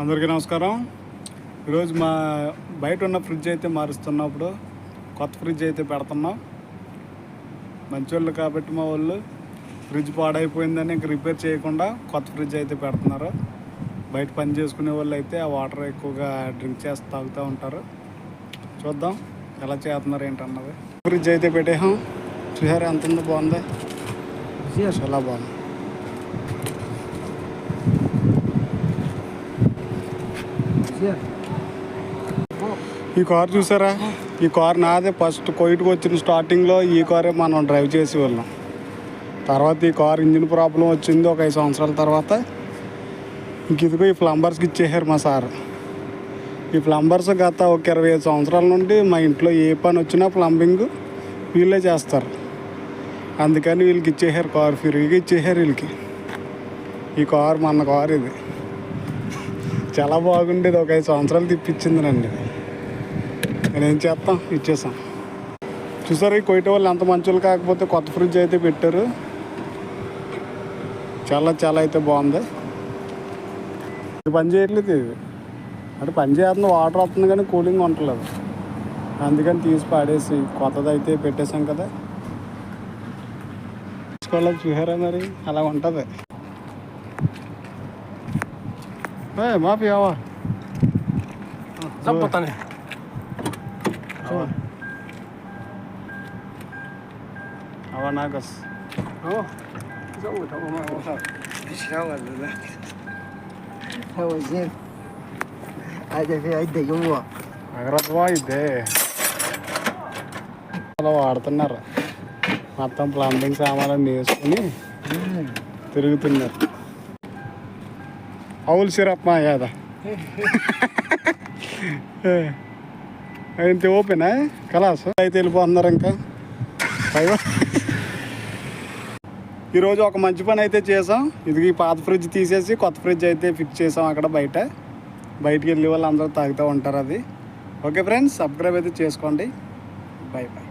అందరికీ నమస్కారం. ఈరోజు మా బయట ఉన్న ఫ్రిడ్జ్ అయితే మారుస్తున్నప్పుడు కొత్త ఫ్రిడ్జ్ అయితే పెడుతున్నాం. మంచోళ్ళు కాబట్టి మా వాళ్ళు ఫ్రిడ్జ్ పాడైపోయిందని ఇంక రిపేర్ చేయకుండా కొత్త ఫ్రిడ్జ్ అయితే పెడుతున్నారు. బయట పని చేసుకునే వాళ్ళు అయితే ఆ వాటర్ ఎక్కువగా డ్రింక్ చేసి తాగుతూ ఉంటారు. చూద్దాం ఎలా చేస్తున్నారు ఏంటన్నది. ఫ్రిడ్జ్ అయితే పెట్టేసాం చూసారా ఎంత ఉందో బాగుంది చాలా బాగుంది. ఈ కార్ చూసారా? ఈ కార్ నాదే ఫస్ట్ కోయిట్కి వచ్చిన స్టార్టింగ్లో ఈ కారే మనం డ్రైవ్ చేసి వెళ్ళాం తర్వాత ఈ కార్ ఇంజిన్ ప్రాబ్లం వచ్చింది ఒక ఐదు సంవత్సరాల తర్వాత. ఇంక ఇదిగో ఈ ప్లంబర్స్కి ఇచ్చేసారు మా సార్. ఈ ప్లంబర్స్ గత ఒక ఇరవై ఐదు సంవత్సరాల నుండి మా ఇంట్లో ఏ పని వచ్చినా ప్లంబింగ్ వీళ్ళే చేస్తారు. అందుకని వీళ్ళకి ఇచ్చేసారు కార్ ఫ్రీగా ఇచ్చేసారు వీళ్ళకి. ఈ కార్ మన కార్ ఇది. చాలా బాగుండేది. ఒక ఐదు సంవత్సరాలు తిప్పించింది రండి నేనేం చేస్తాం? ఇచ్చేసాం. చూసారు ఈ కొయ్యట వాళ్ళు ఎంత మంచులు కాకపోతే కొత్త ఫ్రిడ్జ్ అయితే పెట్టారు. చాలా చాలా అయితే బాగుంది. ఇది పని చేయట్లేదు ఇది. అంటే పని చేస్తుంది వాటర్ వస్తుంది కానీ కూలింగ్ ఉండట్లేదు. అందుకని తీసి పాడేసి కొత్తది అయితే పెట్టేశాం కదా. తీసుకోవాలి చూసారా మరి? అలా ఉంటుంది. ఏ మాఫీ అవా Zampotane. అవా నాగస్ Oh. Zau ta ma. Hawazin. Ada fi idda jumwa. అగరత్వా ఇదే అలా వాడుతున్నారు మొత్తం ప్లంబింగ్ సామాన్లు వేసుకుని తిరుగుతున్నారు అవుల్ సిరప్ మా యాదా ఇంత ఓపెనా కలాస్ అయితే వెళ్ళిపోతున్నారు ఇంకా ఈరోజు ఒక మంచి పని అయితే చేసాం ఇది ఈ పాత ఫ్రిడ్జ్ తీసేసి కొత్త ఫ్రిడ్జ్ అయితే ఫిక్స్ చేసాం అక్కడ బయట. బయటికి వెళ్ళి వాళ్ళు అందరూ తాగుతూ ఉంటారు అది. ఓకే ఫ్రెండ్స్ సబ్స్క్రైబ్ అయితే చేసుకోండి. Bye bye